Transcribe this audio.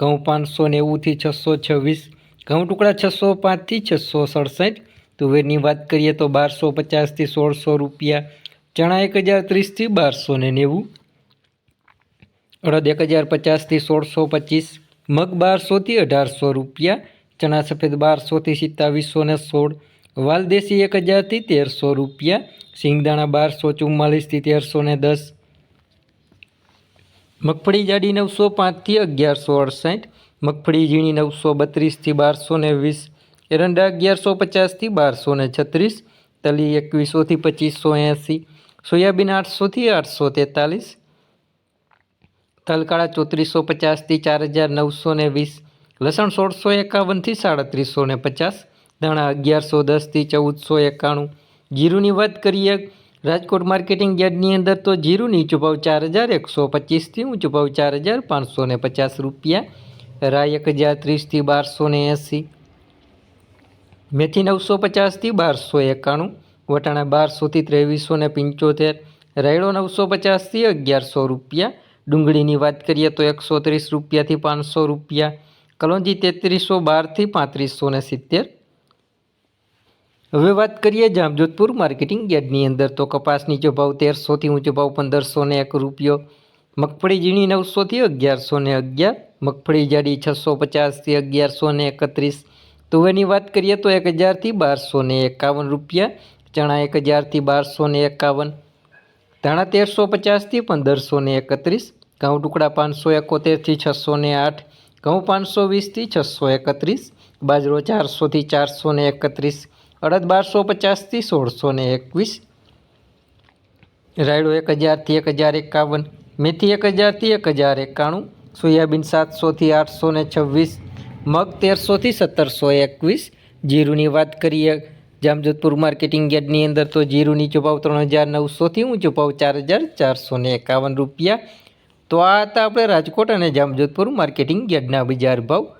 ઘઉં પાંચસો નેવુંથી છસો છવ્વીસ ઘઉં ટુકડા છસો પાંચથી છસો સડસઠ તુવેરની વાત કરીએ તો બારસો પચાસથી સોળસો રૂપિયા, ચણા એક હજાર ત્રીસથી બારસો ને નેવું. અડદ એક હજાર પચાસથી સોળસો પચીસ, મગ બારસોથી અઢારસો રૂપિયા, ચણા સફેદ બારસોથી સિત્તાવીસો ને સોળ, વાલદેશી એક હજારથી તેરસો રૂપિયા, સિંગદાણા બારસો ચુમ્માલીસથી તેરસો ને દસ મગફળી જાડી નવસો પાંચથી અગિયારસો અડસઠ, મગફળી ઝીણી નવસો બત્રીસથી બારસો ને વીસ, એરંડા અગિયારસો પચાસથી બારસો ને છત્રીસ, તલી એકવીસોથી પચીસો એંસી, સોયાબીન આઠસોથી આઠસો તેતાલીસ, તલકાળા ચોત્રીસો પચાસથી ચાર હજાર નવસો ને વીસ, લસણ સોળસો એકાવનથી સાડત્રીસો ને પચાસ, ધાણા અગિયારસો દસથી ચૌદસો એકાણું, જીરુની વાત કરીએ રાજકોટ માર્કેટિંગ યાર્ડની અંદર તો જીરું નીચો ભાવ ચાર હજાર, એકસો પચીસથી ઊંચો ભાવ ચાર હજાર, પાંચસો ને પચાસ રૂપિયા રાય એક હજાર ત્રીસથી બારસો ને એંસી. મેથી નવસો પચાસથી બારસો એકાણું, વટાણા બારસોથી ત્રેવીસો ને પંચોતેર, રાયડો નવસો પચાસથી અગિયારસો રૂપિયા, ડુંગળીની વાત કરીએ તો એકસો ત્રીસ રૂપિયાથી પાંચસો રૂપિયા, કલોંજી તેત્રીસો બારથી પાંત્રીસો ને સિત્તેર હવે વાત કરીએ જામજોધપુર માર્કેટિંગ યાર્ડની અંદર. તો કપાસ નીચો ભાવ તેરસોથી ઊંચો ભાવ પંદરસો ને એક રૂપિયો, મગફળી ઝીણી નવસોથી અગિયારસો ને અગિયાર, મગફળી જાડી છસો પચાસથી અગિયારસો ને એકત્રીસ તુવેરની વાત કરીએ તો એક હજારથી બારસો ને એકાવન રૂપિયા, ચણા એક હજારથી બારસો ને એકાવન, ધાણા તેરસો પચાસથી પંદરસો ને એકત્રીસ, ઘઉં ટુકડા પાંચસો એકોતેરથી છસો ને આઠ, ઘઉં પાંચસો વીસથી છસો એકત્રીસ, બાજરો ચારસોથી ચારસો ને એકત્રીસ અડદ બારસો પચાસથી સોળસો ને એકવીસ. રાયડો એક હજારથી એક હજાર એકાવન. મેથી એક હજારથી એક હજાર એકાણું. સોયાબીન સાતસોથી આઠસો ને છવ્વીસ. મગ તેરસોથી સત્તરસો એકવીસ. જીરુની વાત કરીએ, જામજોધપુર માર્કેટિંગ યાર્ડની અંદર તો જીરું નીચો ત્રણ હજાર નવસોથી ઊંચો ભાવ ચાર હજાર ચારસો ને એકાવન રૂપિયા. તો આ હતા આપણે રાજકોટ અને જામજોધપુર માર્કેટિંગ યાર્ડના બજાર ભાવ.